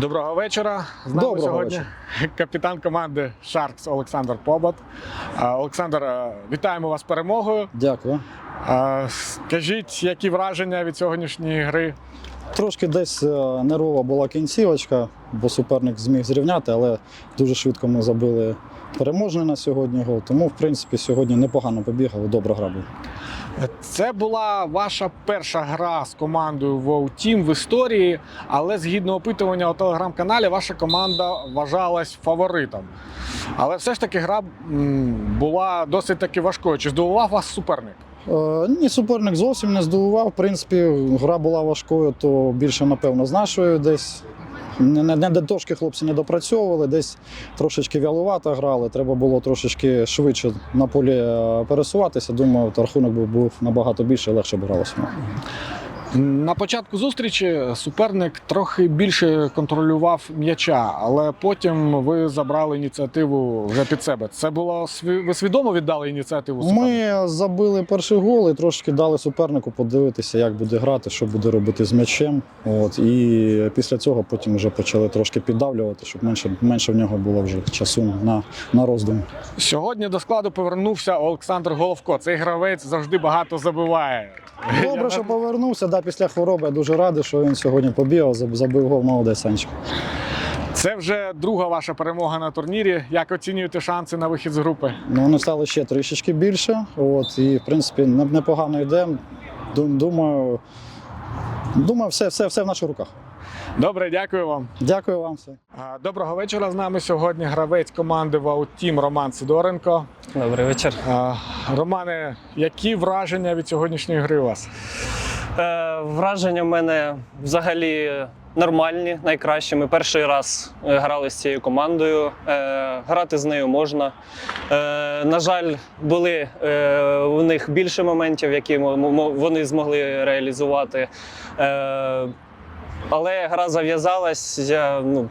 Доброго вечора. З нами Доброго сьогодні вечора. капітан команди Sharks Олександр Побат. Олександр, вітаємо вас з перемогою. Дякую. Скажіть, які враження від сьогоднішньої гри? Трошки десь е, нервова була кінцівочка, бо суперник зміг зрівняти, але дуже швидко ми забили переможний на сьогодні гол. Тому, в принципі, сьогодні непогано побігали, добра гра була. Це була ваша перша гра з командою WoW Team в історії, але згідно опитування у телеграм-каналі, ваша команда вважалась фаворитом. Але все ж таки гра була досить таки важкою. Чи здивував вас суперник? Е, ні, суперник зовсім не здивував. В принципі, гра була важкою, то більше, напевно, з нашою десь. Не, не, дошки хлопці не допрацьовували, десь трошечки вялувато грали. Треба було трошечки швидше на полі е, пересуватися. Думаю, рахунок був набагато більше, легше б гралося. На початку зустрічі суперник трохи більше контролював м'яча, але потім ви забрали ініціативу вже під себе. Це було ви свідомо віддали ініціативу супернику? Ми забили перший гол і трошки дали супернику подивитися, як буде грати, що буде робити з м'ячем. От і після цього потім вже почали трошки піддавлювати, щоб менше, менше в нього було вже часу на, на роздум. Сьогодні до складу повернувся Олександр Головко. Цей гравець завжди багато забиває. Добре, що повернувся. Да, після хвороби я дуже радий, що він сьогодні побігав, забив гол молодець Санчик. Це вже друга ваша перемога на турнірі. Як оцінюєте шанси на вихід з групи? Ну, вони стали ще трішечки більше. От, і, в принципі, непогано йде. Думаю, думаю, все, все, все в наших руках. Добре, дякую вам. Дякую вам. Все. Доброго вечора. З нами сьогодні гравець команди Ваутім Роман Сидоренко. Добрий вечір. Романе, які враження від сьогоднішньої гри у вас? Е, враження в мене взагалі нормальні, найкращі. Ми перший раз е, грали з цією командою. Е, грати з нею можна. Е, на жаль, були е, у них більше моментів, які вони змогли реалізувати. Але гра зав'язалась. Я ну,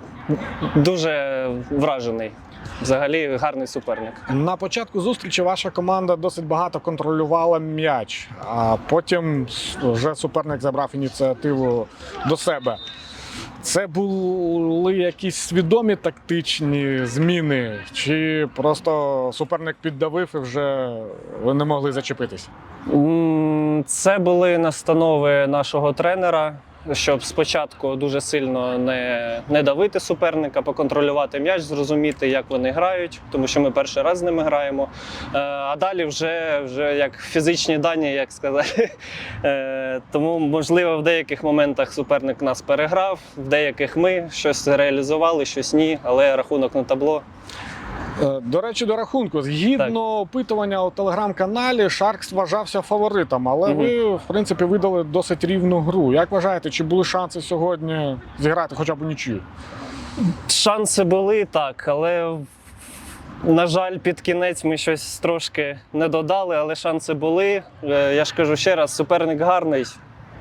дуже вражений. Взагалі гарний суперник. На початку зустрічі ваша команда досить багато контролювала м'яч, а потім вже суперник забрав ініціативу до себе. Це були якісь свідомі тактичні зміни, чи просто суперник піддавив і вже ви не могли зачепитись? Це були настанови нашого тренера, щоб спочатку дуже сильно не, не давити суперника, поконтролювати м'яч, зрозуміти, як вони грають, тому що ми перший раз з ними граємо. Е, А далі вже, вже як фізичні дані, як сказати. Е, Тому, можливо, в деяких моментах суперник нас переграв, в деяких ми щось реалізували, щось ні, але рахунок на табло. Е, До речі, до рахунку, згідно опитування у телеграм-каналі, Шаркс вважався фаворитом, але Мгм. ви, в принципі, видали досить рівну гру. Як вважаєте, чи були шанси сьогодні зіграти хоча б нічию? Шанси були так, але на жаль, під кінець ми щось трошки не додали, але шанси були. Е, Я ж кажу ще раз, суперник гарний.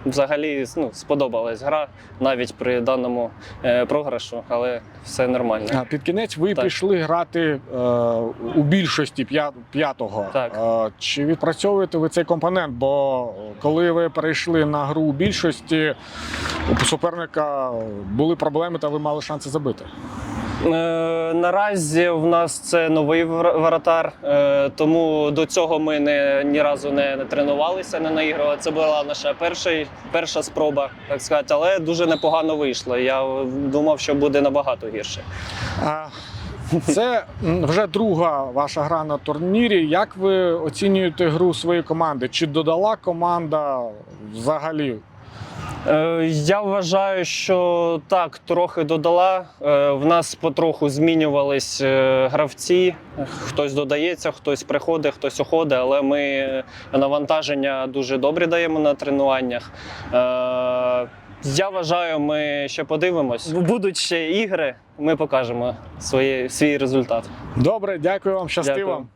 Взагалі ну, сподобалась гра навіть при даному е, програшу, але все нормально. А під кінець ви Так. пішли грати е, у більшості п'ятого. Так. Е, чи відпрацьовуєте ви цей компонент? Бо коли ви перейшли на гру у більшості, у суперника були проблеми, та ви мали шанси забити. Е, наразі в нас це новий воротар, е, тому до цього ми не, ні разу не, не тренувалися, не наігрували. Це була наша перша, перша спроба, так сказати, але дуже непогано вийшло. Я думав, що буде набагато гірше. Це вже друга ваша гра на турнірі. Як ви оцінюєте гру своєї команди? Чи додала команда взагалі? Е, Я вважаю, що так, трохи додала. Е, В нас потроху змінювались е, гравці. Хтось додається, хтось приходить, хтось уходить, але ми навантаження дуже добре даємо на тренуваннях. Я вважаю, ми ще подивимось. Будуть ще ігри, ми покажемо свої, свій результат. Добре, дякую вам, щасти Дякую. вам.